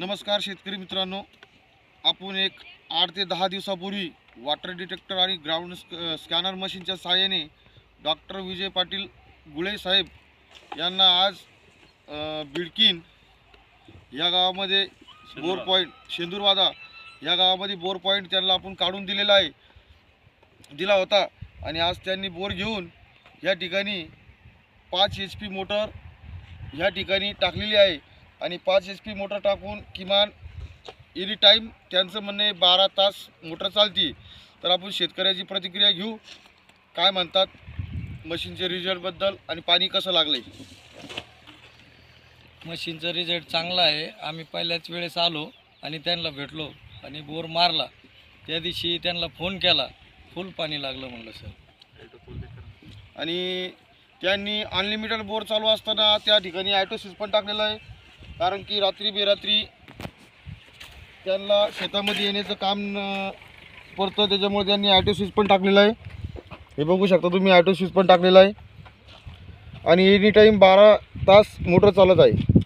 नमस्कार शेतकरी मित्रांनो. आपण एक आठ ते दहा दिवसापूर्वी वॉटर डिटेक्टर आणि ग्राउंड स्क स्कॅनर मशीनच्या सहाय्याने डॉक्टर विजय पाटील गुळे साहेब यांना आज बिडकीन या गावामध्ये बोर पॉईंट शेंदूरवादा या गावामध्ये बोर पॉईंट त्यांना आपण काढून दिलेला आहे. दिला होता आणि आज त्यांनी बोर घेऊन या ठिकाणी पाच एच पी मोटर ह्या ठिकाणी टाकलेली आहे. आणि पाच एच पी मोटर टाकून किमान एनी टाईम त्यांचं म्हणणं बारा तास मोटर चालते. तर आपण शेतकऱ्याची प्रतिक्रिया घेऊ. काय म्हणतात? मशीनच्या रिझल्टबद्दल आणि पाणी कसं लागलं आहे मशीनचा रिझल्ट चांगला आहे. आम्ही पहिल्याच वेळेस आलो आणि त्यांना भेटलो आणि बोर मारला. त्या दिवशी त्यांना फोन केला. फुल पाणी लागलं म्हणलं सर आणि त्यांनी अनलिमिटेड बोर चालू असताना त्या ठिकाणी ॲटोसिस पण टाकलेलं आहे. कारण की रात्री बेरात्री त्यांना शेतामध्ये येण्याचं काम पडतं. त्याच्यामुळे त्यांनी ॲटोसिस पण टाकलेलं आहे. हे बघू शकता तुम्ही ॲटोसिस पण टाकलेला आहे. आणि एनी टाईम बारा तास मोटर चालत आहे.